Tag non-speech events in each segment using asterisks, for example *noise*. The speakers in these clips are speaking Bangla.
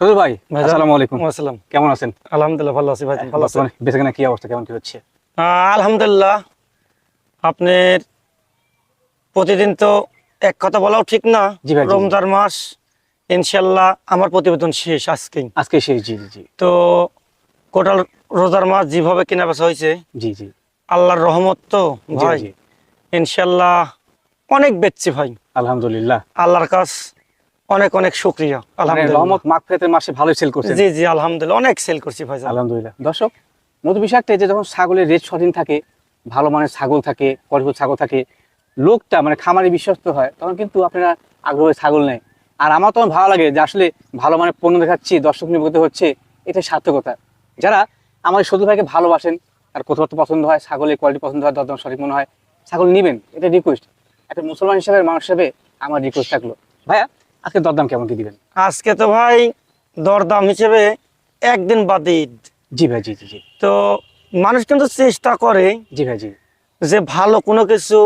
সজল ভাই আসসালামু আলাইকুম। আসসালাম কেমন আছেন? আলহামদুলিল্লাহ ভালো আছি ভাই। ভালো আছেন? বেচাকেনা কি অবস্থা কেমন কি হচ্ছে? আলহামদুলিল্লাহ। আপনার প্রতিদিন তো এক কথা বলাও ঠিক না। রমজান মাস ইনশাল্লাহ আমার প্রতিবেদন শেষ আজকে আজকে শেষ জি জি তো কোটাল রোজার মাস যেভাবে কেনা বেচা হয়েছে জি জি। আল্লাহর রহমত তো ভাই। ইনশাল্লাহ অনেক বেচছি ভাই। আলহামদুলিল্লাহ। আল্লাহর কাছ অনেক অনেক শুক্রিয়া মানে আলহামদুলিল্লাহ। রহমত মাগফিরাতের মাসে ভালোই সেল করছেন। জি জি আলহামদুলিল্লাহ অনেক সেল করছি ভাই আলহামদুলিল্লাহ। দর্শক নতুন বিষয় একটা যে যখন ছাগলের রেট স্বাধীন থাকে ভালো মানের ছাগল থাকে পরিপূর্ণ ছাগল থাকে লোকটা মানে খামারে বিশ্বস্ত হয় তখন কিন্তু আপনারা আগ্রহে ছাগল নেয়। আর আমার তখন ভালো লাগে যে আসলে ভালো মানের পণ্য দেখাচ্ছি দর্শক নির্গত হচ্ছে এটা সার্থকতা। যারা আমার সদু ভাইকে ভালোবাসেন আর কথাবার্তা পছন্দ হয় ছাগলের কোয়ালিটি পছন্দ হয় দরদাম সঠিক মনে হয় ছাগল নেবেন এটা রিকোয়েস্ট একটা মুসলমান হিসাবে মানুষ হিসাবে আমার রিকোয়েস্ট থাকল। ভাইয়া আজকে দরদাম কেমন কি দিবেন? আজকে তো ভাই দরদাম হিসেবে একদিন বাদ ঈদ। জি ভাই জি জি জি। তো মানুষ কিন্তু চেষ্টা করে জি ভাই জি। যে ভালো কোনো কিছু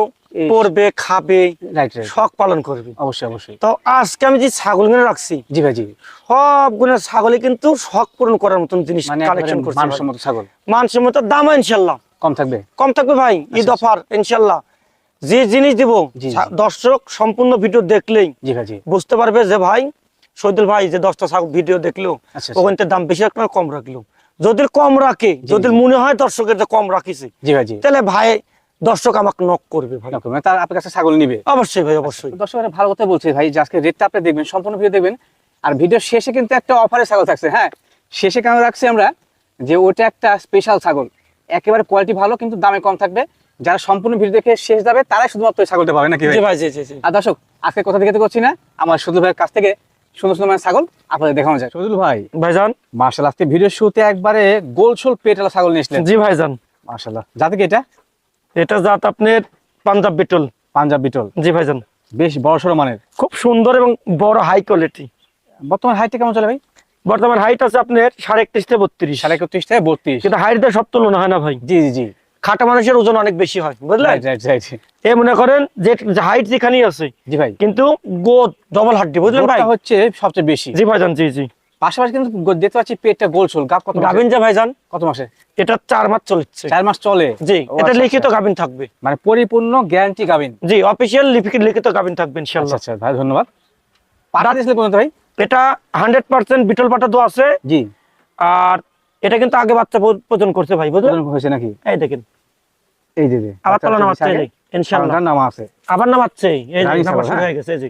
পড়বে খাবে শখ পালন করবে। অবশ্যই অবশ্যই। তো আজকে আমি যে ছাগল কিনে রাখছি জি ভাই জি। সবগুলো ছাগলে কিন্তু শখ পূরণ করার মতন জিনিস মানে কালেকশন করছি ভাই। মানসম্মত ছাগল? মানুষের মতো দাম ইনশাল্লাহ কম থাকবে? কম থাকবে ভাই ঈদ আচ্ছা, অফার ইনশাল্লাহ যে জিনিস দিব। দর্শক সম্পূর্ণ ভিডিও দেখলেই বুঝতে পারবে যে ভাই শহীদুল ভাই যে দশটা ভিডিও দেখল আচ্ছা, আচ্ছা। ওখান দাম বেশি রাখল কম রাখল। যদি কম রাখে যদি মনে হয় দর্শকের যে কম রাখিছে ভাই তাহলে ভাই দর্শক আমাকে নক করবে ভাই। তার আপনার কাছে ছাগল নিবে? অবশ্যই ভাই অবশ্যই। দর্শক ভালো কথা বলছে ভাই যে আজকে রেটটা আপনি দেখবেন সম্পূর্ণ ভিডিও দেখবেন। আর ভিডিও শেষে কিন্তু একটা অফারে ছাগল থাকছে হ্যাঁ? শেষে কেন রাখছি আমরা? যে ওটা একটা স্পেশাল ছাগল। একেবারে কোয়ালিটি ভালো কিন্তু দামে কম থাকবে। যারা সম্পূর্ণ ভিডিও দেখে শেষ যাবে তারাই শুধুমাত্র ওই ছাগলটা পাবে নাকি ভাই? জি জি জি জি। আর দর্শক আজকে কথা দিকে করছি না আমার সুদুল ভাইয়ের কাছ থেকে সুন্দর সুন্দর মানে ছাগল আপনাদের দেখানো যায় সুদুল ভাই। ভাইজান। মার্শাল আজকে ভিডিও শুতে একবারে গোলছোল পেটালা ছাগল নিয়েছিলেন জি ভাইজান। মার্শাল্লাহ যাতে কি এটা? এটা জাত আপনার পাঞ্জাব বিটল। পাঞ্জাব বিটল। জি ভাইজান। বেশ বড় সড়ো মানের। খুব সুন্দর এবং বড় হাই কোয়ালিটি। বর্তমান হাইটটা কেমন চলে ভাই? বর্তমান হাইট আছে আপনার সাড়ে একত্রিশ থেকে বত্রিশ। সাড়ে একত্রিশ থেকে বত্রিশ। কিন্তু হাইট দিয়ে সব তুলনা হয় না ভাই। জি জি জি। খাটা মানুষের ওজন অনেক বেশি হয় বুঝলেন? এ মনে করেন যে হাইট যেখানেই আছে জি ভাই। কিন্তু গোদ ডবল হাড্ডি বুঝলেন ভাই? হচ্ছে সবচেয়ে বেশি। জি ভাইজান জি জি। পাশাপাশি কিন্তু দেখতে পাচ্ছি পেটটা গোলছোল গাপ কত গাভিন যে ভাইজান কত মাসে? এটা চার মাস চলছে। চার মাস চলে? জি এটা আচ্ছা, লিখিত আচ্ছা। গাভিন থাকবে। মানে পরিপূর্ণ গ্যারান্টি গাবিন। জি অফিসিয়াল লিখিত লিখিত গাভিন থাকবে আচ্ছা ইনশাআল্লাহ। আচ্ছা ভাই ধন্যবাদ। কোন ভাই? এটা হান্ড্রেড পার্সেন্ট বিটল পাটা তো আছে। জি। আর এটা কিন্তু আগে বাচ্চা প্রজন করছে ভাই বুঝলেন? হয়েছে নাকি? এই দেখেন। এই যে যে। আবার তোলা নামাচ্ছে ইনশাআল্লাহ আলাদা আছে। আবার নামাচ্ছে এই যে রানিং ছাগল, শুরু হ্যাঁ। হয়ে গেছে এই যে।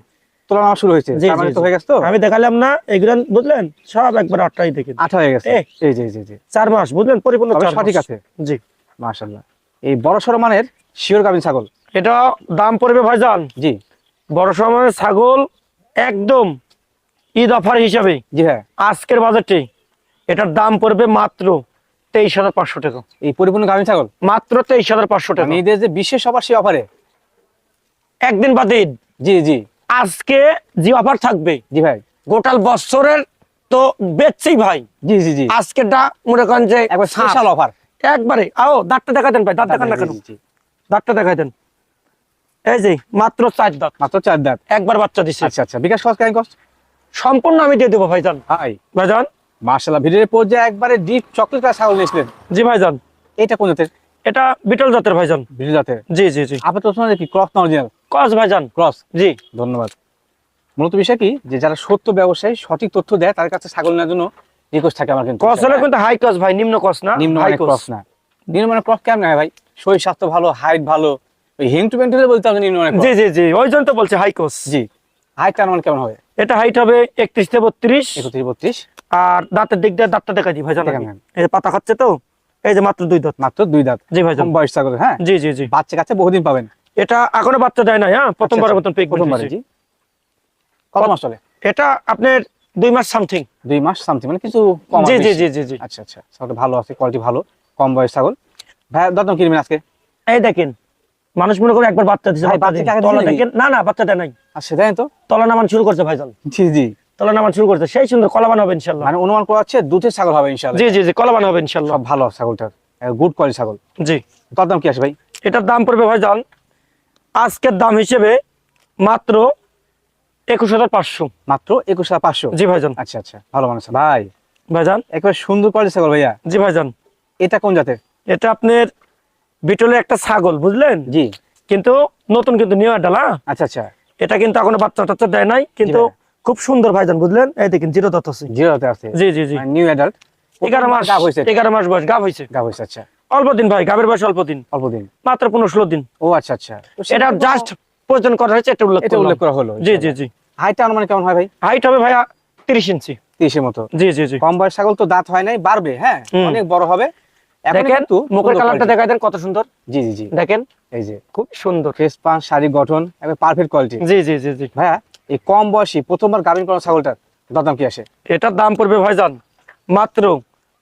তোলা নামা শুরু হয়েছে? তার মানে তো হয়ে গেছে তো? আমি দেখালাম না এগুলো বুঝলেন? সব একবার আটটাই দেখেন আঠা হয়ে গেছে। এই। যে জি জি চার মাস বুঝলেন? পরিপূর্ণ চার সঠিক মাস। আছে। জি। মাশাআল্লাহ। এই বড় সড়ো শিওর গাবিন ছাগল? এটা দাম পড়বে ভাইজান। জি। বড় সময় ছাগল একদম ঈদ অফার হিসাবে। জি হ্যাঁ। আজকের বাজেটে এটার দাম পড়বে মাত্র তেইশ হাজার পাঁচশো টাকা। এই পরিপূর্ণ গাবিন ছাগল? মাত্র তেইশ হাজার পাঁচশো টাকা। মানে ঈদের যে বিশেষ অফার সেই অফারে একদিন বাদে ঈদ জি জি। আজকে যে অফার থাকবে জি ভাই। গোটাল বছরের তো বেচছেই ভাই। জি জি জি। আজকেরটা মনে করেন যে। স্পেশাল অফার একবারে। আও দাঁতটা দেখা দেন ভাই দাঁত দেখান না কেন দাঁতটা দেখাই দেন। এই যে মাত্র চার দাঁত। মাত্র চার দাঁত। একবার বাচ্চা দিচ্ছে আচ্ছা আচ্ছা। বিকাশ কস্ট কেন কস্ট সম্পূর্ণ আমি দিয়ে দেবো ভাইজান। হাই ভাইজান মার্শাল্লাহ ভিডিওর পর্যায়ে একবারে ডিপ চকলেট ছাগল নিয়েছিলেন। জি ভাইজান। এটা কোন জাতের? এটা বিটল জাতের ভাইজান। ভিডিও জাতের? জি জি জি। আপনি তো শোনা কি ক্রস না অরিজিনাল কস ভাইজান। ক্রস জি। ধন্যবাদ। মূলত বিষয় কি? যে যারা সত্য ব্যবসায়ী সঠিক তথ্য দেয় তার কাছে ছাগল নেওয়ার জন্য রিকোয়েস্ট থাকে আমার কিন্তু। কস হলে কিন্তু হাই কস ভাই নিম্ন কস না নিম্ন হাই মানে ক্রস না। নিম্ন মানে ক্রস কেমন হয় ভাই? শরীর স্বাস্থ্য ভালো হাইট ভালো ওই হেং টু পেন্টুলে বলতে হবে নিম্ন মানে জি জি জি ওই জন্য তো বলছে হাই কস জি। হাইট টার মানে কেমন হবে? এটা হাইট হবে একত্রিশ থেকে বত্রিশ। একত্রিশ বত্রিশ। আর দাঁতের দিক দিয়ে দাঁতটা দেখা দিই। দেন। এই পাতা খাচ্ছে তো এই যে মাত্র দুই দাঁত। মাত্র দুই দাঁত। জি ভাইজান। বয়স ছাগল হ্যাঁ? জি জি জি। বাচ্চা কাছে বহুদিন পাবেন। এটা এখনও বাচ্চা দেয় না হ্যাঁ? প্রথমবারের মতন পেক প্রথমবারে জি। কত মাস চলে? এটা আপনার দুই মাস সামথিং দুই মাস সামথিং মানে কিছু কম জি জি জি জি জি। আচ্ছা আচ্ছা। ছাগলটা ভালো আছে কোয়ালিটি ভালো কম বয়স ছাগল। ভাই দরদাম কিনবেন আজকে? এই দেখেন মানুষ মনে করে একবার বাচ্চা ভাই? দেখেন না না বাচ্চা দেয় নাই। আচ্ছা দেন তো? তলা নামান শুরু করছে ভাইজান। জি জি। তলা নামান শুরু করছে। সেই সুন্দর কলাবান হবে ইনশাল্লাহ মানে অনুমান করা হচ্ছে দুধের ছাগল হবে জি জি জি কলাবান হবে ইনশাল্লাহ সব ভালো ছাগলটার। গুড কোয়ালিটি ছাগল। জি। দরদাম কি আছে ভাই? এটার দাম পড়বে ভাইজান আজকের দাম হিসেবে মাত্র একুশ হাজার পাঁচশো। মাত্র একুশ হাজার পাঁচশো? জি ভাইজান। আচ্ছা আচ্ছা ভালো মানুষ। ভাই ভাইজান? একবার সুন্দর কোয়ালিটি ছাগল ভাইয়া। জি ভাইজান। এটা কোন জাতের? এটা আপনার বিটলে একটা ছাগল বুঝলেন? জি। কিন্তু নতুন কিন্তু নিউ ডালা আচ্ছা আচ্ছা। এটা কিন্তু এখনও বাচ্চা টাচ্চা দেয় নাই কিন্তু। খুব সুন্দর ভাইজান বুঝলেন? এই দেখেন জিরো দাঁত আছে। জিরো হাতে আছে। জি জি জি। নিউ অ্যাডাল্ট এগারো মাস গাব হয়েছে এগারো মাস বয়স গাব হয়েছে। গাব হয়েছে আচ্ছা। অল্প দিন ভাই গাবের বয়স অল্প দিন। অল্প দিন। মাত্র পনেরো ষোলো দিন। ও আচ্ছা আচ্ছা। এটা জাস্ট প্রয়োজন করা হয়েছে এটা উল্লেখ এটা উল্লেখ করা হলো জি জি জি। হাইটটা অনুমান কেমন হয় ভাই? হাইট হবে ভাইয়া তিরিশ ইঞ্চি। 30 এর মতো। জি জি জি। কম বয়স ছাগল তো দাঁত হয় নাই বাড়বে হ্যাঁ? অনেক বড় হবে। দেখেন মুখের কালারটা। দেখাই দেন কত সুন্দর। জি জি জি। দেখেন এই যে। খুব সুন্দর। ফেস পান শারীরিক গঠন একবার পারফেক্ট কোয়ালিটি জি জি জি জি। ভাইয়া এই কম বয়সী প্রথমবার গাভিন করা ছাগলটার দরদাম কি আসে? এটার দাম পড়বে ভাইজান মাত্র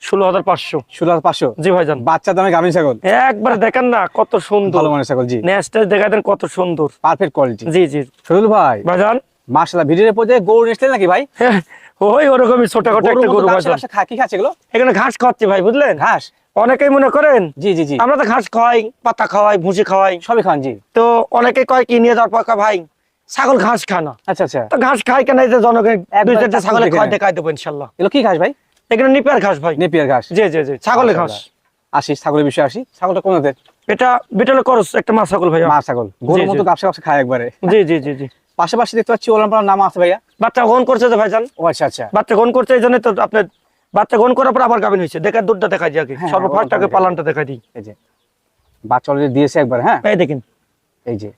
ষোলো হাজার পাঁচশো। ষোলো হাজার পাঁচশো? জি ভাইজান। বাচ্চা দামে গাভিন ছাগল? একবার দেখেন না কত সুন্দর। ভালো মানের ছাগল জি। নেক্সট দেখাই দেন কত সুন্দর। পারফেক্ট কোয়ালিটি জি জি। শহীদুল ভাই। ভাইজান। মার্শাল্লাহ ভিডিওর পর্যায়ে গরু নিয়েছিলেন নাকি ভাই? হ্যাঁ, ওই ওরকমই ছোটখাটো একটা গরু ঘাসে ভাইজান। কি খাচ্ছে এগুলো? এখানে ঘাস খাওয়াচ্ছি ভাই বুঝলেন? ঘাস? অনেকেই মনে করেন জি জি জি। আমরা তো ঘাস খাওয়াই পাতা খাওয়াই ভুসি খাওয়াই। সবই খান জি। তো অনেকে কয় কি নিয়ে যাওয়ার পর ভাই। ছাগল ঘাস খায় না। আচ্ছা আচ্ছা। তো ঘাস খাই কেন যে জনগণ দুই চারটে ছাগলে দেখে নেন। দেখাই দেবো ইনশাল্লাহ। এগুলো কি ঘাস ভাই? এখানে নিপার ঘাস ভাই। নেপিয়ার ঘাস। জি জি জি ছাগলের ঘাস। আসি ছাগলের বিষয়ে আসি। ছাগলটা কোন এটা বিটলে করস একটা মা ছাগল ভাইয়া। মা ছাগল। গরুর মতো। গাপসা গাপসা খায় একবারে। জি জি জি জি। পাশাপাশি দেখতে পাচ্ছি ওলাম পালাম নাম আছে ভাইয়া। বাচ্চা গ্রহণ করছে যে ভাইজান। ও আচ্ছা আচ্ছা। বাচ্চা গ্রহণ করছে এই জন্য তো আপনার বাচ্চা গ্রহণ করার পর আবার গাভিন হয়েছে। দেখার দুধটা দেখাই দিই আগে। হ্যাঁ, আগে পালানটা দেখাই দিই। এই যে। বাচ্চা দিয়েছে একবার হ্যাঁ? এই দেখেন। এই যে।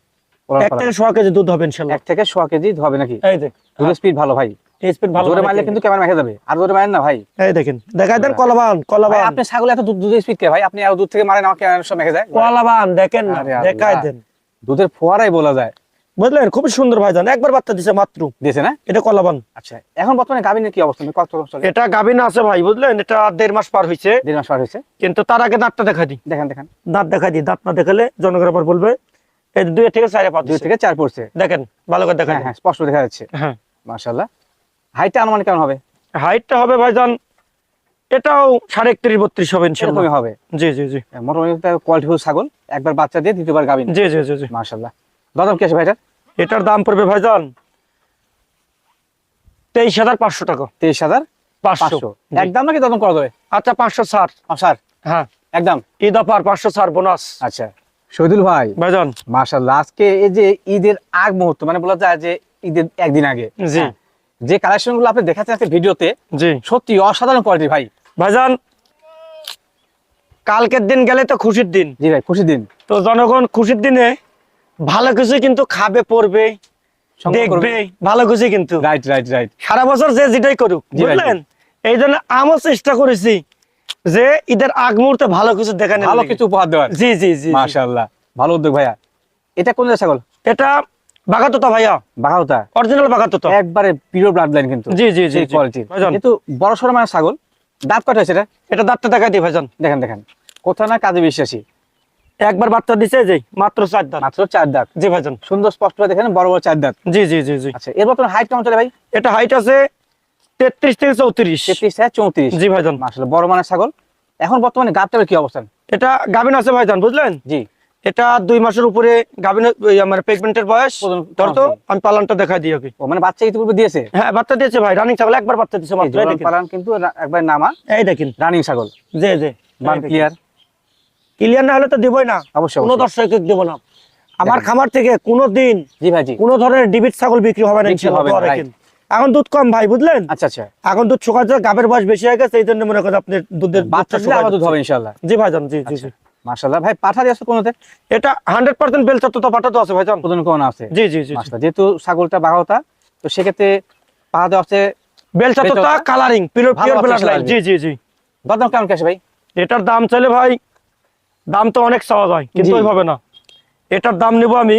এক পালান। থেকে সোয়া কেজি দুধ হবে ইনশাল্লাহ। এক থেকে সোয়া কেজি হবে নাকি? এই দেখ। দুধের স্পিড ভালো ভাই। এই স্পিড ভালো জোরে মানে মারলে কিন্তু ক্যামেরা মেখে যাবে। আর জোরে মারেন না ভাই। এই দেখেন দেখাই দেন হ্যাঁ। কলাবান কলাবান। আপনি ছাগল এত দুধ দুধের স্পিড কে ভাই? আপনি আর দুধ থেকে মারেন আমাকে ক্যামেরা সব মেখে যায়। কলাবান দেখেন না দেখাই দেন। দুধের ফোয়ারাই বলা যায়। বুঝলেন খুব সুন্দর ভাইজান। একবার বাচ্চা দিছে মাত্র। দিয়েছে না? এটা কলাবান। আচ্ছা এখন বর্তমানে গাভিনের কি অবস্থা? কত চলে এটা গাভিন আছে ভাই বুঝলেন? এটা দেড় মাস পার হয়েছে দেড় মাস পার হয়েছে কিন্তু তার আগে দাঁতটা দেখা দিই। দেখেন দেখেন। দাঁত দেখা দিই। দাঁত না দেখালে জনগণ আবার বলবে এই দুই থেকে চারে পাঁচ দুই থেকে চার পড়ছে। দেখেন ভালো করে দেখা হ্যাঁ হ্যাঁ স্পষ্ট দেখা যাচ্ছে। হ্যাঁ। মাশাল্লাহ হাইটটা আনুমানিক কেমন হবে? হাইটটা হবে ভাইজান এটাও সাড়ে একত্রিশ বত্রিশ হবে ইনশাল্লাহ হবে। জি জি জি। মোটামুটি কোয়ালিটিফুল ছাগল। একবার বাচ্চা দিয়ে দ্বিতীয়বার গাভিন জি জি জি জি। মাশাল্লাহ দাদাম কি আছে ভাইটা এটার দাম পড়বে ভাইজান তেইশ হাজার পাঁচশো টাকা। তেইশ হাজার পাঁচশো। একদম নাকি দাদম করা যাবে আচ্ছা পাঁচশো ছাড়। স্যার হ্যাঁ। একদম। ঈদ অফার পাঁচশো ছাড় বোনাস। আচ্ছা। শহীদুল ভাই ভাইজান। মাশাল্লাহ আজকে এই যে ঈদের আগ মুহূর্ত মানে বলা যায় যে ঈদের একদিন আগে। জি। হ্যাঁ, যে কালেকশনগুলো আপনি দেখাচ্ছেন আজকে ভিডিওতে জি। সত্যি অসাধারণ কোয়ালিটি ভাই। ভাইজান কালকের দিন গেলে তো খুশির দিন। জি ভাই খুশির দিন। তো জনগণ খুশির দিনে ভালো কিছু কিন্তু খাবে পড়বে দেখবে ভালো কিছু কিন্তু। রাইট রাইট রাইট সারা বছর যে যেটাই করুক বুঝলেন? এই জন্য আমও চেষ্টা করেছি যে ঈদের আগ মুহূর্তে ভালো কিছু দেখানোর ভালো কিছু উপহার দেওয়ার। জি জি জি। মাশাল্লাহ ভালো উদ্যোগ ভাইয়া। এটা কোন ছাগল? এটা বাগাতোতা ভাইয়া। বাঘাওতা অরিজিনাল বাগাতোতা একবারে পিওর ব্লাড লাইন কিন্তু। জি জি জি কোয়ালিটি কিন্তু বড় মানে ছাগল দাঁত হয়েছে এটা? এটা দাঁতটা দেখাই দিই ভাইজান। দেখেন দেখেন। না কাজে বিশ্বাসী একবার বাচ্চা দিছে যে মাত্র চার দাঁত। মাত্র চার দাঁত। জি ভাইজান। সুন্দর স্পষ্ট দেখেন বড় বড় চার দাঁত। জি জি জি জি। আচ্ছা এর বর্তমানে হাইট কেমন চলে ভাই? এটা হাইট আছে তেত্রিশ থেকে চৌত্রিশ। তেত্রিশ থেকে চৌত্রিশ। জি ভাইজান। বড় মানের ছাগল। এখন বর্তমানে গাবটার কি অবস্থান? এটা গাভিন আছে ভাইজান বুঝলেন? জি। এটা দুই মাসের উপরে গাভিন আমার প্রেগনেন্টের বয়স। ধর তো আমি পালানটা দেখাই দিই আগে ও মানে বাচ্চা ইতিপূর্বে দিয়েছে? হ্যাঁ বাচ্চা দিয়েছে ভাই রানিং ছাগল একবার বাচ্চা দিয়েছে। পালান কিন্তু একবার নামা। এই দেখেন। রানিং ছাগল। যে যে বান ক্লিয়ার ক্লিয়ার না হলে তো দিবই না। অবশ্যই কোনো। দর্শক দেবো না। আমার খামার থেকে কোনো দিন জি ভাই জি কোনো ধরনের ডিবিট ছাগল বিক্রি হবে না ইনশাআল্লাহ, এখন দুধ কম ভাই বুঝলেন? আচ্ছা আচ্ছা। এখন দুধ শুকাচ্ছে গাবের বয়স বেশি হয়ে গেছে এই জন্য মনে করেন আপনি দুধের বাচ্চা আবার দুধ হবে যাচ্ছে। ইনশাল্লাহ জি ভাইজান জি জি আচ্ছা। জি। মাশাল্লাহ ভাই পাঠা দিয়ে কোনোতে? এটা হান্ড্রেড পার্সেন্ট বেলচা তো পাটা তো আছে ভাইজান। কোন আছে? জি জি জি যেহেতু ছাগলটা বাঘাওতা তো সেক্ষেত্রে পাহা দেওয়া আছে বেলচা তো কালারিং পিওর পিওর আছে ব্লাড লাইন জি জি জি। কেমন কাছে ভাই? এটার দাম চলে ভাই দাম তো অনেক চাওয়া যায় কিন্তু। ওইভাবে না। এটার দাম নেব আমি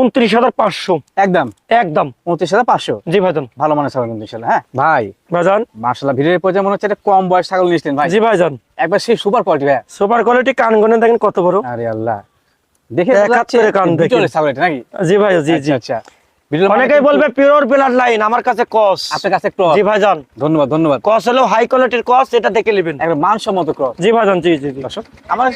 উনত্রিশ হাজার পাঁচশো। একদম। একদম। উনত্রিশ হাজার পাঁচশো? জি ভাইজান। ভালো মানের ছাগল কিন্তু হ্যাঁ? ভাই। ভাইজান মার্শাল্লাহ ভিডিওর পর্যায়ে মনে হচ্ছে কম বয়স ছাগল নিয়েছিলেন ভাই। জি ভাইজান। একবার সেই সুপার কোয়ালিটি ভাই সুপার কোয়ালিটি কান গনে দেখেন কত বড়। আরে আল্লাহ। দেখে করে কান দেখে ছাগল নাকি? জি ভাই জি জি। আচ্ছা আচ্ছা। অনেকেই বলবে পিওর লাইন আমার কাছে কস আপনার কাছে একটু জি ভাইজান। ধন্যবাদ ধন্যবাদ। কস হলো হাই কোয়ালিটির কস এটা দেখে নেবেন। মানসম্মত ক্রস জি ভাইজান জি জি দর্শক আমার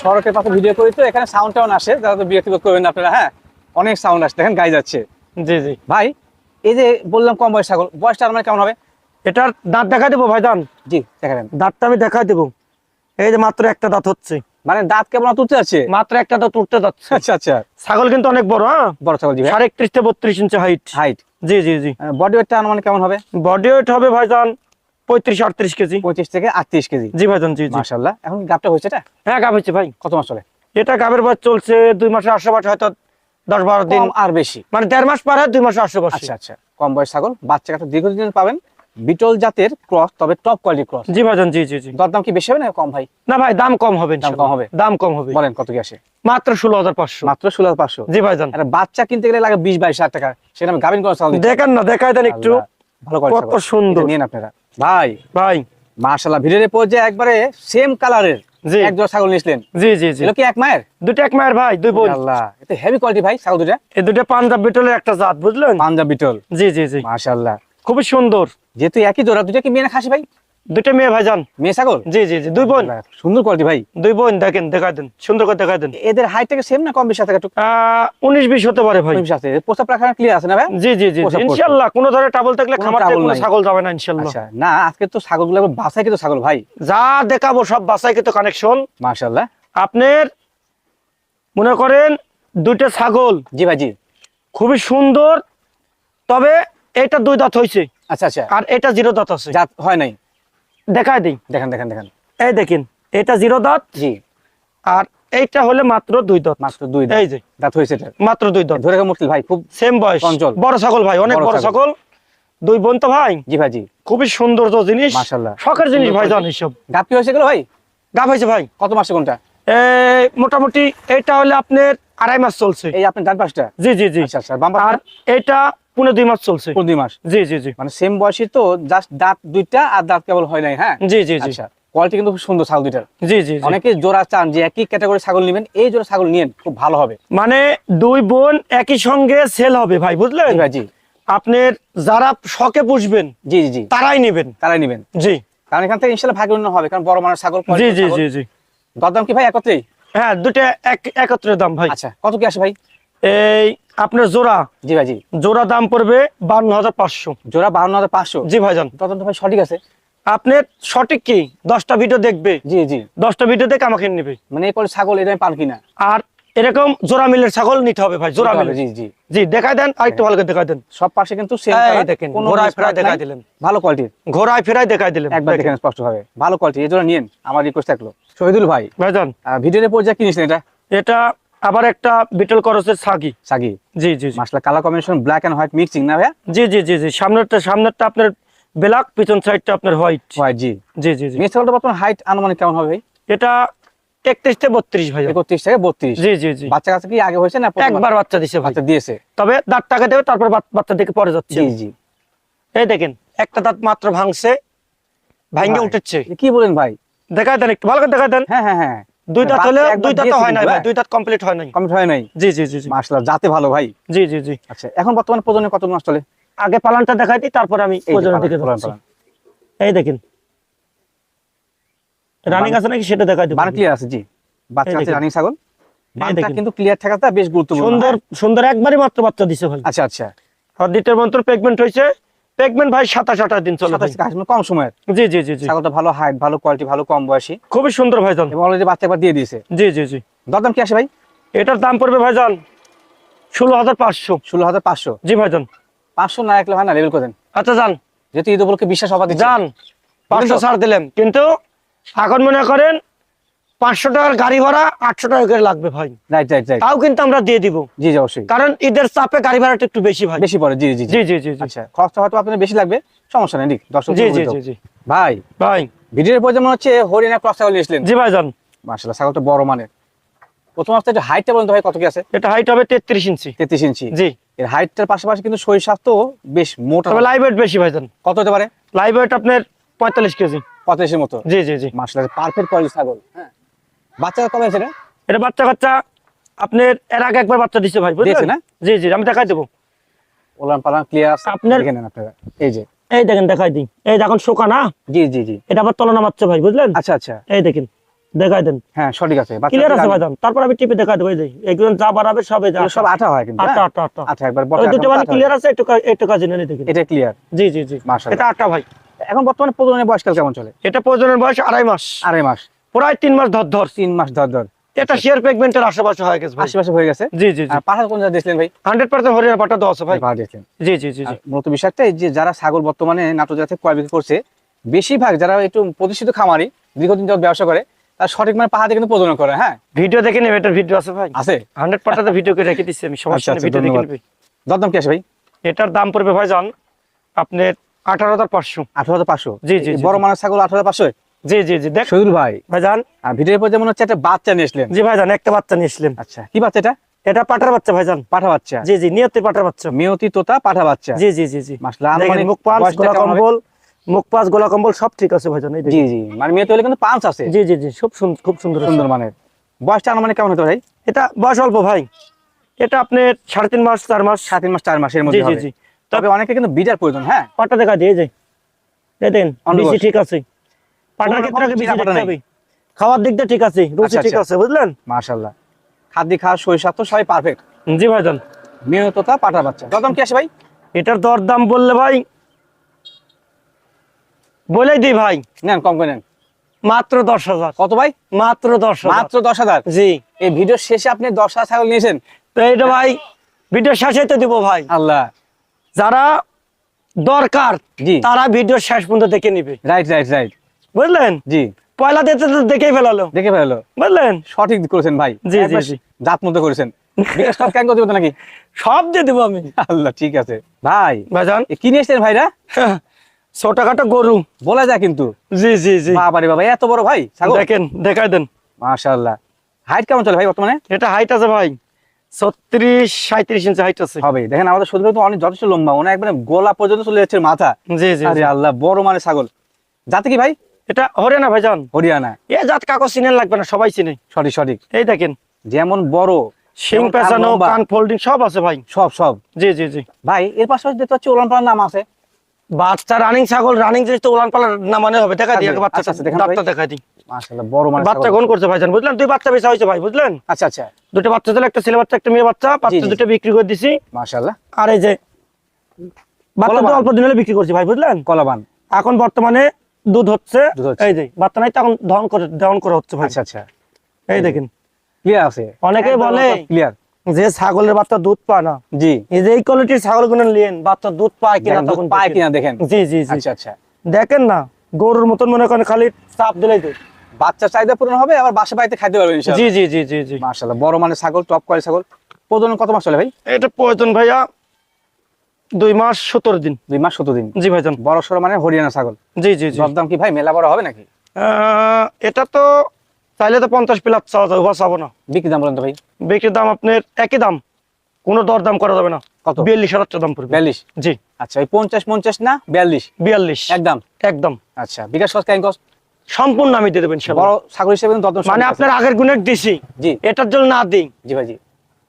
সড়কের পাশে ভিডিও করি তো এখানে সাউন্ড টাউন আসে যারা তো বিরক্তিবোধ করবেন না আপনারা হ্যাঁ? অনেক সাউন্ড আসে দেখেন গাই যাচ্ছে। জি জি। ভাই এই যে বললাম কম বয়স ছাগল বয়সটা মানে কেমন হবে? এটার দাঁত দেখা দেবো ভাইজান। জি দেখাবেন। দাঁতটা আমি দেখা দেবো। এই যে মাত্র একটা দাঁত হচ্ছে। মানে দাঁত কেমন তুলতে যাচ্ছে? মাত্র একটা দাঁত উঠতে যাচ্ছে। আচ্ছা আচ্ছা। ছাগল কিন্তু অনেক বড় হ্যাঁ? বড় ছাগল সাড়ে একত্রিশ থেকে বত্রিশ ইঞ্চি হাইট হাইট জি জি জি। বডি ওয়েটটা আনুমানিক কেমন হবে? বডি ওয়েট হবে ভাইজান পঁয়ত্রিশ আটত্রিশ কেজি। পঁচিশ থেকে আটত্রিশ কেজি। জি ভাইজান জি জি। এখন কি গাপটা হয়েছে এটা? হ্যাঁ গাব হচ্ছে ভাই। কত মাস চলে? এটা গাবের চলছে দুই মাসে আটশো বাস হয়তো দশ বারো দিন। আর বেশি। মানে দেড় মাস পার হয় দুই আচ্ছা আচ্ছা। কম বয়স ছাগল বাচ্চা দীর্ঘদিন পাবেন। বিটল জাতের ক্রস তবে টপ কোয়ালিটি ক্রস। জি ভাইজান জি জি জি। দরদাম কি বেশি হবে না কম ভাই? না ভাই দাম কম হবে দাম কম হবে? দাম কম হবে। বলেন কত কি আসে? মাত্র ষোলো হাজার পাঁচশো। মাত্র ষোলো হাজার পাঁচশো। জি ভাইজান। একটা বাচ্চা কিনতে গেলে লাগে বিশ বাইশ হাজার টাকা। সেটা আমি গাভিন করা দিচ্ছি। দেখেন না দেখাই দেন একটু। ভালো কোয়ালিটি কত সুন্দর। নিন আপনারা। ভাই ভাই। মাশাল্লাহ ভিডিওর পর্যায়ে একবারে সেম কালারের জি। এক জোড়া ছাগল নিয়েছিলেন। জি জি জি। কি এক মায়ের? দুটো এক মায়ের ভাই দুই বোন। আল্লাহ এতে হেভি কোয়ালিটি ভাই ছাগল দুটা এই দুটো পাঞ্জাব বিটলের একটা জাত বুঝলেন? পাঞ্জাব বিটল। জি জি জি। মাশাল্লাহ খুবই সুন্দর। যেহেতু একই জোড়া দুটা কি মেয়ে না খাসি ভাই? দুটো মেয়ে ভাইজান মেয়ে ছাগল? জি জি জি দুই বোন। সুন্দর কোয়ালিটি ভাই। দুই বোন দেখেন দেখাই দেন সুন্দর করে দেখাই দেন। এদের হাইটটাকে সেম না কম বেশি আহ, উনিশ বিশ হতে পারে ভাই। আছে। প্রস্তাব রাখা ক্লিয়ার আছে না ভাই? জি জি জি। ইনশাল্লাহ কোনো ধরনের টাবল থাকলে খামার থেকে কোনো ছাগল যাবে না ইনশাল্লাহ। আচ্ছা না আজকে তো ছাগলগুলো বাসায় কিন্তু ছাগল ভাই। যা দেখাবো সব বাসায় কিন্তু কানেকশন মাশাল্লাহ আপনার মনে করেন দুটো ছাগল। জি ভাই জি। খুবই সুন্দর। তবে এটা দুই দাঁত হয়েছে আচ্ছা আচ্ছা। আর এটা জিরো দাঁত আছে। জাত হয় নাই? দেখাই দিই। দেখেন দেখেন দেখেন। এই দেখেন এটা জিরো দাঁত। জি। আর এইটা হলে মাত্র দুই দাঁত। মাত্র দুই দাঁত। এই যে। দাঁত হয়েছে এটা। মাত্র দুই দাঁত। ধরে মুশকিল ভাই খুব সেম বয়স। চঞ্চল। বড় ছাগল ভাই অনেক বড়। ছাগল। দুই বোন তো ভাই। জি ভাই জি। খুবই সুন্দর তো জিনিস। মাশাআল্লাহ। শখের জিনিস ভাই জান এইসব। গাপ হয়েছে এগুলো ভাই? গাব হয়েছে ভাই। কত মাসে কোনটা? মোটামুটি এটা হলে আপনার আড়াই মাস চলছে। এই আপনার ডান পাশটা? জি জি জি। আচ্ছা আচ্ছা বাম আর এটা পুনে দুই মাস চলছে। দুই মাস। জি জি জি। মানে সেম বয়সী তো জাস্ট দাঁত দুইটা আর দাঁত কেবল হয় নাই হ্যাঁ? জি জি জি। আচ্ছা কোয়ালিটি কিন্তু খুব সুন্দর ছাগল দুইটার। জি জি। অনেকে জোড়া চান যে একই ক্যাটাগরি ছাগল নেবেন এই জোড়া ছাগল নিয়েন খুব ভালো হবে। মানে দুই বোন একই সঙ্গে সেল হবে ভাই বুঝলেন? জি ভাই জি। আপনার যারা শখে পুষবেন জি জি জি। তারাই নেবেন। তারাই নেবেন। জি। কারণ এখান থেকে ইনশাল্লাহ ভাগ্য হবে কারণ বড় মানুষ ছাগল জি জি জি জি। দরদাম কি ভাই একত্রেই? হ্যাঁ দুটা এক একত্রে দাম ভাই। আচ্ছা কত কি আসে ভাই? এই আপনার জোড়া। জি ভাই জি। জোড়া দাম পড়বে বান্ন হাজার পাঁচশো। জোড়া বান্ন হাজার পাঁচশো? জি ভাইজান তদন্ত ভাই সঠিক আছে। আপনার সঠিক কি? দশটা ভিডিও দেখবে। জি জি। দশটা ভিডিও দেখে আমাকে নেবে। মানে এরপরে ছাগল এটা পান কিনা। আর এরকম জোড়া মিলের ছাগল নিতে হবে ভাই জোড়া মিলের জি জি। জি দেখাই দেন আর একটু ভালো করে দেখাই দেন। সব পাশে কিন্তু সেম এই দেখেন, ঘোড়ায় ফেরায় দেখাই দিলেন। ভালো কোয়ালিটির ঘোড়ায় ফেরাই দেখাই দিলেন। একবার দেখেন। স্পষ্ট ভাবে ভালো কোয়ালিটি এই জন্য নিয়েন আমার রিকোয়েস্ট থাকল। শহীদুল ভাই ভাইজান। ভিডিওর পর্যায়ে কিনেছিলেন এটা? এটা আবার একটা বিটল করসের ছাগি সাগি? জি জি জি। মাসলা colour combination black and white mixing না ভাইয়া? জি জি জি জি। সামনেরটা সামনেরটা আপনার ব্ল্যাক পিছন সাইডটা আপনার হোয়াইট হোয়াইট জি। জি জি জি। মেয়ে ছাগলটা বর্তমান হাইট আনুমানিক কেমন হবে ভাই? এটা একত্রিশ থেকে বত্রিশ ভাই একত্রিশ থেকে বত্রিশ। জি জি জি। বাচ্চা কাছে কি আগে হয়েছে না একবার বাচ্চা ভাই। বাচ্চা দিয়েছে। তবে দাঁত টাকা দেবে তারপর বাচ্চা দিকে পরে যাচ্ছে। জি জি। এই দেখেন একটা দাঁত মাত্র ভাঙছে ভাই, উঠেছে। কি বলেন ভাই? দেখাই দেন একটু ভালো করে দেখাই দেন। হ্যাঁ হ্যাঁ হ্যাঁ। দুই দাঁত হলে দুই দাঁত হয় কিন্তু, ভাই? দুই দাঁত কমপ্লিট হয় নাই। কমপ্লিট হয় নাই। জি জি জি যাতে ভালো ভাই। জি জি জি। আচ্ছা এখন বর্তমানে প্রজন্মে কত মাস চলে আগে পালানটা দেখাই দিই তারপর আমি পালান, দিকে এই দেখেন রানিং আছে নাকি সেটা দেখাই দেবো। বান ক্লিয়ার আছে জি। বাচ্চা আছে রানিং ছাগল। দেখেন। কিন্তু ক্লিয়ার থাকাটা বেশ গুরুত্বপূর্ণ। সুন্দর? সুন্দর একবারই মাত্র বাচ্চা দিছে ভাই। আচ্ছা আচ্ছা। মন্ত্র পেগমেন্ট হয়েছে পেগমেন্ট ভাই সাতাশ আঠাশ দিন চলে ভাই। কম সময়ের। জি জি জি ছাগলটা ভালো হাইট ভালো কোয়ালিটি ভালো কম বয়সী। খুবই সুন্দর ভাইজান। এবং অলরেডি বাচ্চা একবার দিয়ে দিয়েছে। জি জি জি। দরদাম কি আসে ভাই? এটার দাম পড়বে ভাইজান ষোলো হাজার পাঁচশো। ষোলো হাজার পাঁচশো। জি ভাইজান। পাঁচশো না রাখলে হয় না লেভেল করেন আচ্ছা যান। যেহেতু ঈদ উপলক্ষে বিশ্বাস অবাধ যান। পাঁচশো ছাড় দিলাম কিন্তু এখন মনে করেন পাঁচশো টাকার গাড়ি ভাড়া আটশো টাকা করে লাগবে ভাই। রাইট রাইট রাইট তাও কিন্তু আমরা দিয়ে দিব। জি জি অবশ্যই। কারণ ঈদের চাপে গাড়ি ভাড়াটা একটু বেশি ভাই। বেশি পড়ে জি জি জি। জি জি আচ্ছা খরচটা হয়তো আপনার বেশি লাগবে সমস্যা নেই দর্শক জি জি জি জি। ভাই ভাই। ভিডিওর পর যেমন হচ্ছে হরিণা ক্রস ছাগল নিয়েছিলেন জি ভাই যান মার্শাল্লাহ ছাগলটা বড় মানের। প্রথম অবস্থায় হাইটটা বলুন তো ভাই কত কি আছে? এটা হাইট হবে তেত্রিশ ইঞ্চি। তেত্রিশ ইঞ্চি। জি। এর হাইটটার পাশাপাশি কিন্তু শরীর স্বাস্থ্য বেশ মোটা। তবে লাইভ ওয়েট বেশি ভাই যান কত হতে পারে? লাইভ ওয়েট আপনার পঁয়তাল্লিশ কেজি। পঁয়ত্রিশের মতো। জি জি জি। মার্শাল্লাহ পারফেক্ট কোয়ালিটি ছাগল। হ্যাঁ। বাচ্চা কবে আছে এটা? বাচ্চা কাচ্চা আপনার এর আগে একবার বাচ্চা দিছে ভাই দিয়েছে বুঝলেন না? জি জি আমি দেখাই দেবো। ওলান পালান ক্লিয়ার আপনার- আপনারা। এই যে। এই দেখেন দেখাই দিই। এই দেখুন শোকা না? জি জি জি। এটা আবার তলা নামাচ্ছে ভাই বুঝলেন? আচ্ছা আচ্ছা। এই দেখেন দেখাই দেন। হ্যাঁ সঠিক আছে। ক্লিয়ার আছে ভাইজান তারপর আমি টিপে দেখাই দেবো এই যে। এগুলো যা বাড়াবে সবে যা সব আঠা হয় কিন্তু আটটা হ্যাঁ? আটটা আটটা আচ্ছা একবার বটে দুটো মানে ক্লিয়ার আছে একটু একটু কাজে নিয়ে দেখেন এটা ক্লিয়ার জি জি জি। মাশাআল্লাহ। এটা আটটা ভাই। এখন বর্তমানে প্রজননের বয়সকাল কেমন চলে? এটা প্রজনের বয়স আড়াই মাস। আড়াই মাস। প্রায় তিন মাস ধর ধর। তিন মাস ধর ধর। এটা শেয়ার পেগমেন্টের আশেপাশে হয়ে গেছে আশেপাশে হয়ে গেছে? জি জি পাঠা কোন জায়গায় দিয়েছিলেন ভাই? হান্ড্রেড পার্সেন্ট হরিয়ানা আছে ভাই। পাঠা দিয়েছিলেন। জি জি জি জি। মূলত বিষয়টা যে যারা ছাগল বর্তমানে জেলা ক্রয় বিক্রি করছে বেশিরভাগ যারা একটু প্রতিষ্ঠিত খামারি দীর্ঘদিন যাবত ব্যবসা করে তার সঠিক মানে পাহাড়ে কিন্তু প্রজনন করে হ্যাঁ? ভিডিও দেখে নেবে এটার ভিডিও আছে ভাই। আছে? হান্ড্রেড পার্সেন্ট ভিডিও করে রেখে দিচ্ছি আমি আচ্ছা, সমস্যা আচ্ছা, ভিডিও দেখে। নেবে। দরদাম কি আছে ভাই? এটার দাম পড়বে ভাই জান আপনার আঠারো হাজার পাঁচশো আঠারো হাজার পাঁচশো জি, জি, জি, বড় মানের ছাগল আঠারো হাজার পাঁচশো জি জি জি দেখ শহীদুল ভাই ভাই জান আর ভিডিওর পর যেমন হচ্ছে একটা বাচ্চা জি একটা বাচ্চা নিয়ে আচ্ছা কি বাচ্চা এটা এটা পাটার বাচ্চা ভাই পাঠা বাচ্চা জি জি নিয়তের পাটার বাচ্চা মেয়তি তোতা পাঠা বাচ্চা জি জি জি জি মাসলা মুখ পাঁচ বয়সটা গোলা কেমন হবে? কম্বল মুখ পাঁচ গোলা কম্বল সব ঠিক আছে ভাই জান এই জি জি মানে মেয়তি হলে কিন্তু পাঁচ আছে জি জি জি খুব সুন্দর খুব সুন্দর সুন্দর মানের বয়সটা আনুমানিক কেমন হতে ভাই এটা বয়স অল্প ভাই এটা আপনার সাড়ে তিন মাস চার মাস সাত তিন মাস চার মাসের মধ্যে জি জি তবে অনেকে কিন্তু বিজার প্রয়োজন হ্যাঁ? পাটা দেখা দিয়ে যায় দেখেন বেশি ঠিক আছে। পাটার ক্ষেত্রে বেশি পাটা দেখতে নেই। হবে খাওয়ার দিক দিয়ে ঠিক আছে রুচি আচ্ছা, ঠিক আচ্ছা। আছে বুঝলেন? মাশাল্লাহ খাদ্য খাওয়া শরীর তো সবাই পারফেক্ট জি ভাই জান মেয়ততা পাঠা বাচ্চা। দরদাম কি আসে ভাই? এটার দর দাম বললে ভাই বলেই দিই ভাই। নেন কম করে নেন। মাত্র দশ হাজার। কত ভাই? মাত্র দশ হাজার। মাত্র দশ হাজার? জি। এই ভিডিও শেষে আপনি দশ হাজার ছাগল নিয়েছেন। তো এটা ভাই ভিডিও শেষে তো দিব ভাই। আল্লাহ। যারা দরকার তারা ভিডিও শেষ পর্যন্ত দেখে নিবে। রাইট রাইট রাইট বুঝলেন? জি। পয়লা দিতে তো দেখেই ফেলালো। দেখে ফেলো বুঝলেন? সঠিক করেছেন ভাই। জি, জি। জাত মতো করেছেন। করতে নাকি? *laughs* সব দিয়ে দেবো আমি। আল্লাহ ঠিক আছে। ভাই ভাইজান? ভাইরা? *laughs* ছোটখাটো গরু। বলা যায় কিন্তু। জি জি জি। বাবারে বাবা এত বড় ভাই দেখেন দেখাই দেন। মাশাআল্লাহ। হাইট কেমন চলে ভাই বর্তমানে? এটা হাইট আছে ভাই। ছত্রিশ সাঁত্রিশ ইঞ্চি হাইট আছে। হবে দেখেন আমাদের সত্যি তো অনেক যথেষ্ট লম্বা ওনা একবারে গোলা পর্যন্ত চলে যাচ্ছে মাথা। জি জি আরে আল্লাহ বড় মানে ছাগল। জাতি কি ভাই? এটা হরিয়ানা ভাইজান হরিয়ানা। এ জাত কাকো চিনেন লাগবে না সবাই চিনে। সঠিক সঠিক। এই দেখেন। যেমন বড় শিং পেঁচানো কান ফোল্ডিং সব আছে ভাই। সব সব। জি জি জি। ভাই এর পাশাপাশি দেখতে পাচ্ছি ওলান পালার নাম আছে। বাচ্চা রানিং ছাগল রানিং জিনিস তো উলান পালার না মানে হবে দেখা দিই বাচ্চা আচ্ছা, আচ্ছা, ভাই। দেখা দিই। মাশাআল্লাহ বড় মানে বাচ্চা কোন করছে ভাইজান বুঝলেন? দুই বাচ্চা বেচা হয়েছে ভাই বুঝলেন? আচ্ছা আচ্ছা। দুটো বাচ্চা ছিল একটা ছেলে বাচ্চা একটা মেয়ে বাচ্চা বাচ্চা দুটো বিক্রি করে দিছি। মাশাআল্লাহ। আর এই যে বাচ্চা তো অল্প দিন হলে বিক্রি করছি ভাই বুঝলেন? কলাবান। এখন বর্তমানে দুধ হচ্ছে এই যে বাচ্চা নাই তখন দহন করে দহন করা হচ্ছে ভাই। আচ্ছা আচ্ছা। এই দেখেন। ক্লিয়ার আছে? অনেকেই বলে ক্লিয়ার যে ছাগলের বাচ্চা দুধ পায় না। জি। এই যে এই কোয়ালিটির ছাগলগুলো নিলেন বাচ্চা দুধ পায় কিনা তখন পায় কিনা দেখেন। জি জি জি। আচ্ছা আচ্ছা। দেখেন না গরুর মতন মনে করেন খালি চাপ দিলেই তো। বাচ্চা চাহিদা পূরণ হবে আবার বাসা বাড়িতে খাইতে পারবেন জি জি জি জি জি। মাশাআল্লাহ বড় মানে ছাগল টপ কোয়ালি ছাগল। প্রজনন কত মাস চলে ভাই? এটা প্রয়োজন ভাইয়া দুই মাস সতেরো দিন। দুই মাস সতেরো দিন। জি ভাইজান। বড় সড়ো মানে হরিয়ানা ছাগল। জি জি জি। দরদাম কি ভাই মেলা বড় হবে নাকি? আহ, এটা তো চাইলে তো পঞ্চাশ প্লাস চাওয়া যাবে উভয় চাবো না। বিক্রি দাম বলেন তো ভাই। বিক্রির দাম আপনার একই দাম কোনো দর দাম করা যাবে না। কত? বিয়াল্লিশ হাজার টাকা দাম পড়বে। বিয়াল্লিশ? জি। আচ্ছা ওই পঞ্চাশ পঞ্চাশ না বিয়াল্লিশ? বিয়াল্লিশ। একদম? একদম। আচ্ছা বিকাশ কস কেন কস? সম্পূর্ণ আমি দিয়ে দেবেন বড় ছাগল হিসেবে মানে আপনার আগের গুণের দিছি। জি। এটার জন্য না দিই। জি ভাই জি।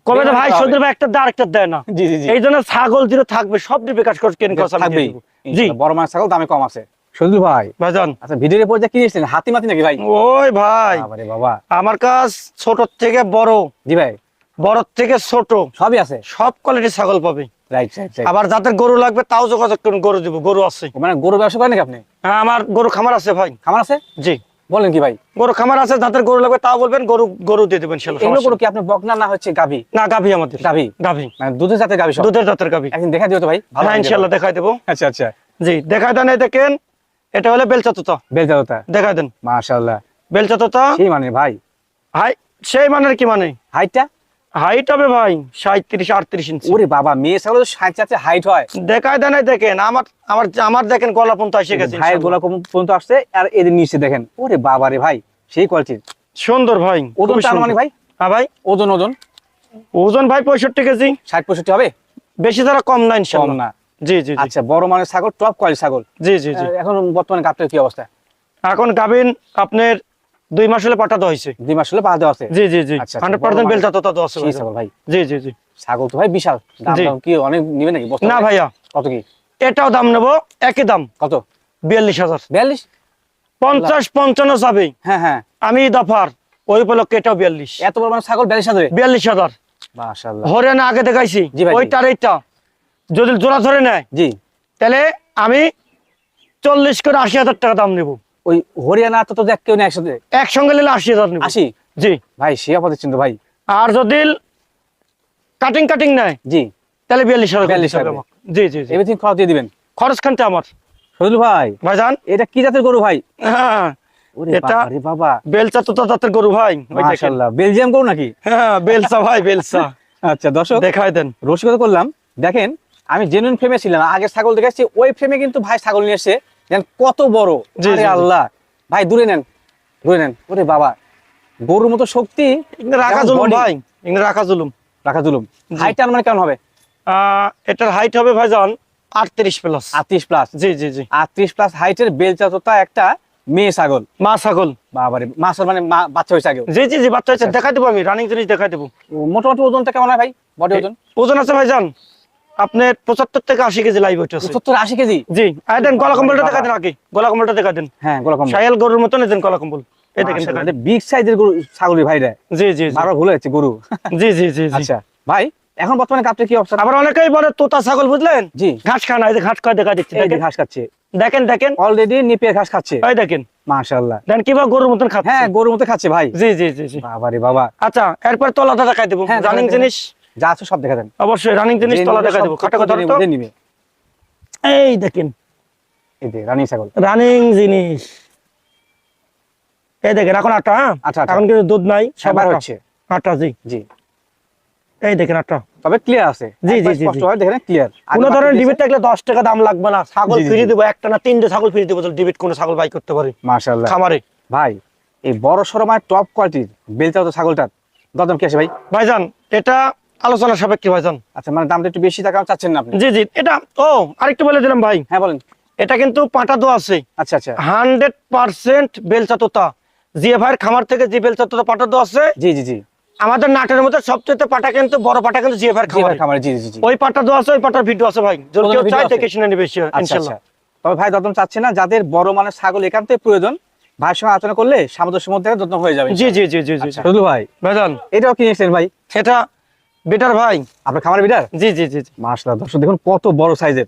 কবে তো ভাই দিতে হবে। সৌদি ভাই একটা আরেকটা দেয় না। জি জি জি। এই জন্য ছাগল যেটা থাকবে সব দিয়ে বিকাশ করে কেন কথা আমি দিয়ে থাকবেই। দেবো। জি। বড় ছাগল দামে কম আছে। সজল ভাই। ভাইজান। আচ্ছা ভিডিওর উপর যে কিনেছিলেন হাতি মাতি নাকি ভাই? ওই ভাই। বাবা। আমার কাছ ছোট থেকে বড়। জি ভাই। বড় থেকে ছোট। সবই আছে? সব কোয়ালিটির ছাগল পাবে। রাইট রাইট রাইট আবার যাদের গরু লাগবে তাও যোগাযোগ করুন গরু দিব গরু আছে। মানে গরু ব্যবসা করেন নাকি আপনি? হ্যাঁ আমার গরু খামার আছে ভাই। খামার আছে? জি। বলেন কি ভাই? গরু খামার আছে যাদের গরু লাগবে তাও বলবেন গরু গরু দিয়ে দেবেন এগুলো গরু কি আপনি বকনা না হচ্ছে গাভি? না গাভি আমাদের। গাভি? গাভি। মানে দুধের জাতের গাভি দুধের জাতের গাভি। একদিন দেখা দিও তো ভাই। হ্যাঁ ইনশাল্লাহ দেখাই দেবো। আচ্ছা আচ্ছা। জি দেখাই দেন এই দেখেন এটা হলে বেলচা তোতা বেশ দাদা দেখাই দেন। মাশাআল্লাহ। বেলচা তোতা কি মানে ভাই? হাই সেই মানের কি মানে? হাইটটা? হাইট হবে ভাই সাঁত্রিশ আটত্রিশ ইঞ্চি ওরে বাবা মেয়ে ছাগল ষাট হাইট হয়। দেখাই দেন এই দেখেন আমার আমার আমার দেখেন গলা পর্যন্ত এসে গেছে। পর্যন্ত আসছে আর এদের নিচে দেখেন। ওরে বাবা রে ভাই সেই কোয়ালিটির সুন্দর ভাই ওজন তার মানে ভাই? হ্যাঁ ভাই। ওজন ওজন? ওজন ভাই পঁয়ষট্টি কেজি। ষাট পঁয়ষট্টি হবে? বেশি দ্বারা কম না কম না। জি জি আচ্ছা বড় মানের ছাগল টপ কোয়ালিটি ছাগল। জি জি জি। এখন বর্তমানে গাপটার কি অবস্থা? এখন গাবিন আপনার দুই মাস হলে পাঠা দেওয়া হয়েছে। দুই মাস হলে দেওয়া আছে জি জি জি। হান্ড্রেড পার্সেন্ট বেলচা দেওয়া আছে ভাই। জি জি জি। ছাগল তো ভাই বিশাল। দাম দাম কি অনেক নিবে নাকি? না ভাইয়া। কত কি? এটাও দাম নেব একই দাম। কত? বিয়াল্লিশ হাজার। বিয়াল্লিশ? পঞ্চাশ পঞ্চান্ন যাবে হ্যাঁ হ্যাঁ। আমি দফার ওই উপলক্ষে এটাও বিয়াল্লিশ। এত বড় মানে ছাগল বিয়াল্লিশ হাজারে? বিয়াল্লিশ হাজার। হরিয়ানা আগে দেখাইছি। ওইটার এইটা যদি জোড়া ধরে নেয় জি। তাহলে আমি চল্লিশ করে আশি হাজার টাকা দাম নেব। ওই হরিয়ানা তো দেখ কেউ নেই একসাথে। একসঙ্গে নিলে আশি হাজার আশি? জি। ভাই সে অপদ চিন্তা ভাই। আর যদি কাটিং কাটিং নেয় জি। তাহলে বিয়াল্লিশ হাজার করে 42 দিতে হবে হবে। আমাকে। জি জি জি। এভরিথিং খরচ দিয়ে দিবেন। খরচ খানটা আমার। সজল ভাই ভাইজান। এটা কি জাতের গরু ভাই? হ্যাঁ। এটা- বাবা। বেলচা তো জাতের গরু ভাই। মাশাআল্লাহ। বেলজিয়াম গরু নাকি? হ্যাঁ বেলসা ভাই বেলসা আচ্ছা দর্শক দেখাই দেন। রসিকতা করলাম। দেখেন আমি জেনুইন ফ্রেমে ছিলাম। আগে ছাগল দেখেছি ওই ফ্রেমে কিন্তু ভাই ছাগল নিয়ে এসে দেখেন কত বড়। আরে। আল্লাহ। ভাই দূরে নেন দূরে নেন। ওরে বাবা গরুর মতো শক্তি রাখা জুলুম ভাই রাখা জুলুম। রাখা জুলুম। জি। হাইট মানে কেমন হবে? এটার হাইট হবে ভাইজান আটত্রিশ প্লাস আটত্রিশ প্লাস জি জি জি। আটত্রিশ প্লাস হাইটের বেলচাততা একটা মেয়ে ছাগল। মা ছাগল। বাবারে মাছের মানে বাচ্চা হয়েছে আগে জি জি জি বাচ্চা আচ্ছা। দেখাই দেবো আমি রানিং জিনিস দেখাই দেবো। মোটামুটি ওজনটা কেমন হয় ভাই? বডি ওজন? ওজন আছে ভাইজান আপনার পঁচাত্তর থেকে আশি কেজি লাইভ ওয়েট আছে সত্তর আশি কেজি? জি দেন গলা কম্বলটা দেখা দেন আগে। গলা কম্বলটা দেখা দেন হ্যাঁ গোলা কম সায়াল গরুর মতন দেন গলা কম্বল। এই দেখেন বিগ সাইজের গরু ছাগল ভাই রে। জি জি জি। ভুলে যাচ্ছে গরু। জি জি জি জি। আচ্ছা ভাই এখন বর্তমানে কাপটা কি অবস্থা আবার অনেকেই বলে তোতা ছাগল বুঝলেন? জি। ঘাস খায় না এই ঘাস খায় দেখা দিচ্ছে। দেখেন। ঘাস খাচ্ছে। দেখেন দেখেন। অলরেডি নিপিয়ে ঘাস খাচ্ছে। এই দেখেন। মাশাআল্লাহ। দেন কীভাবে গরুর মতন খাচ্ছে? হ্যাঁ গরুর মতো খাচ্ছে ভাই। জি জি জি জি। বাবা রে বাবা। আচ্ছা এরপর তলাটা দেখাই দেবো। হ্যাঁ, দেখাই দেন। জিনিস। যা আছে সব দেখা দেন। অবশ্যই রানিং জিনিস তলা সব দেবো। খাটা কথা জেনে নিবে এই দেখেন। এই যে রানী ছাগল। রানিং জিনিস। এই দেখেন এখন আটা হ্যাঁ? আচ্ছা, আচ্ছা। এখন কিন্তু দুধ নাই সব খাবার আটা। হচ্ছে। আটা জি। জি। এই দেখেন আটা তবে ক্লিয়ার আছে। জি, জি, জি, স্পষ্ট হয় দেখেন ক্লিয়ার কোনো ধরনের ডিবিট থাকলে দশ টাকা দাম লাগবে না। ছাগল ফিরে। দেবো একটা না তিনটে ছাগল ফিরে দেবো ডিবিট কোনো ছাগল বাই করতে পারে। মাশাআল্লাহ। খামারে। ভাই এই বড় সরো মানে টপ কোয়ালিটির বেলচাও তো ছাগলটার। দরদাম কি আছে ভাই? ভাইজান এটা আলোচনা সাপেক্ষে ভাইজান। আচ্ছা মানে দামটা একটু বেশি টাকা চাচ্ছেন না আপনি? জি জি এটা ও আরেকটু বলে দিলাম ভাই। হ্যাঁ বলেন। এটা কিন্তু পাটা দো আছে। আচ্ছা আচ্ছা। হান্ড্রেড পার্সেন্ট বেলচা তোতা জিএ ভাইয়ের খামার থেকে যে বেলচা তোতা পাটা দো আছে জি জি জি। আমাদের নাটের মধ্যে সবচেয়ে পাটা কিন্তু বড় পাটা কিন্তু জিএ ভাইয়ের খামারে। খামারে জি জি জি। ওই পাটা দো আছে ওই পাটার ভিডিও আছে ভাই। যদি কেউ চাই? দেখে শুনে নেবে আচ্ছা আচ্ছা। তবে ভাই দরদাম চাচ্ছে না যাদের বড় মানের ছাগল একান্তই প্রয়োজন ভাইয়ের সঙ্গে আলোচনা করলে সামঞ্জস্যের মধ্যে দরদাম হয়ে যাবে জি জি জি জি জি আচ্ছা ভাই ভাইজান এটাও কিনেছিলেন ভাই? এটা বেটার ভাই আপনার খামার বিটার? জি জি জি। মাশাআল্লাহ দর্শক দেখুন কত বড় সাইজের।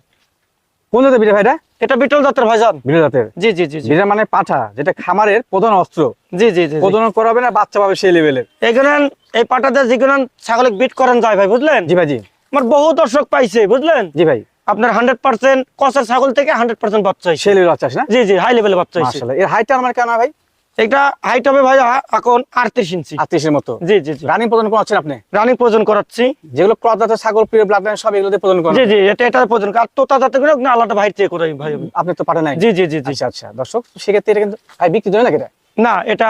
কোন জাতের বিটার ভাইটা এটা? বিটল জাতের ভাইজান। বিটার জাতের। জি জি জি বিটার মানে পাঠা যেটা খামারের প্রধান অস্ত্র। জি জি জি। প্রজনন করাবে না বাচ্চা পাবে সেই লেভেলের এখানে এই পাটাতে যেগুলো ছাগলে বিট করেন যায় ভাই বুঝলেন? জি ভাই জি। আমার বহু দর্শক পাইছে বুঝলেন? জি ভাই। আপনার হান্ড্রেড পার্সেন্ট কষের ছাগল থেকে হান্ড্রেড পার্সেন্ট বাচ্চা সেই লেভেলের বাচ্চা না? জি জি হাই লেভেলের বাচ্চা এর হাইটটা আমার কেন ভাই? এটা হাইট হবে ভাই এখন আটত্রিশ ইঞ্চি আত্মীশের মতো। জি জি রানিং প্রজনন করাচ্ছেন আপনি? রানিং প্রয়োজন করাচ্ছি। যেগুলো ক্রস জাতের ছাগল প্রিয় ব্লাড লাইন সব এগুলোতে প্রজনন করেন জি জি এটা এটা প্রয়োজন আর তোতা জাতের না আলাদা ভাই চেয়ে করাই ভাই আপনি তো পাঠা নাই। জি জি জি আচ্ছা আচ্ছা। দর্শক সেক্ষেত্রে এটা কিন্তু ভাই বিক্রি জন্য নাকি এটা? না এটা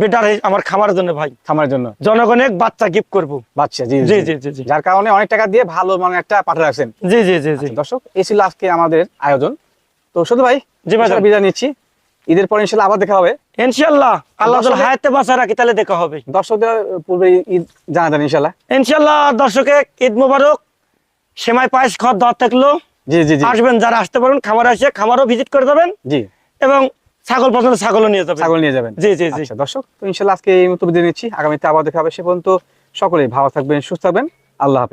বেটার আমার খামারের জন্য ভাই। খামারের জন্য। জনগণে বাচ্চা গিফট করব। বাচ্চা জি জি জি জি। যার কারণে অনেক টাকা দিয়ে ভালো মানে একটা পাঠা রাখছেন। জি জি জি জি। দর্শক এই ছিল আজকে আমাদের আয়োজন। তো শুধু ভাই জি ভাই, বিদায় নিচ্ছি। ঈদের পর ইনশাল্লাহ আবার দেখা হবে। আল্লাহ যদি হায়াতে বাঁচা রাখি তাহলে দেখা হবে। দর্শকদের পূর্বে ঈদ জানা দেন ইনশাল্লাহ ইনশাল্লাহ দর্শকে ঈদ মোবারক। সেমাই পায়েস খাওয়ার দাওয়াত থাকল। জি জি জি। আসবেন যারা আসতে পারেন খামার আসে খামারও ভিজিট করে যাবেন। জি। এবং ছাগল পছন্দ ছাগলও নিয়ে যাবেন। ছাগল নিয়ে যাবেন। জি জি জি। আচ্ছা দর্শক তো ইনশাল্লাহ আজকে এই মতো বিদায় নিচ্ছি। আগামীতে আবার দেখা হবে সে পর্যন্ত সকলেই ভালো থাকবেন সুস্থ থাকবেন। আল্লাহ হাফেজ।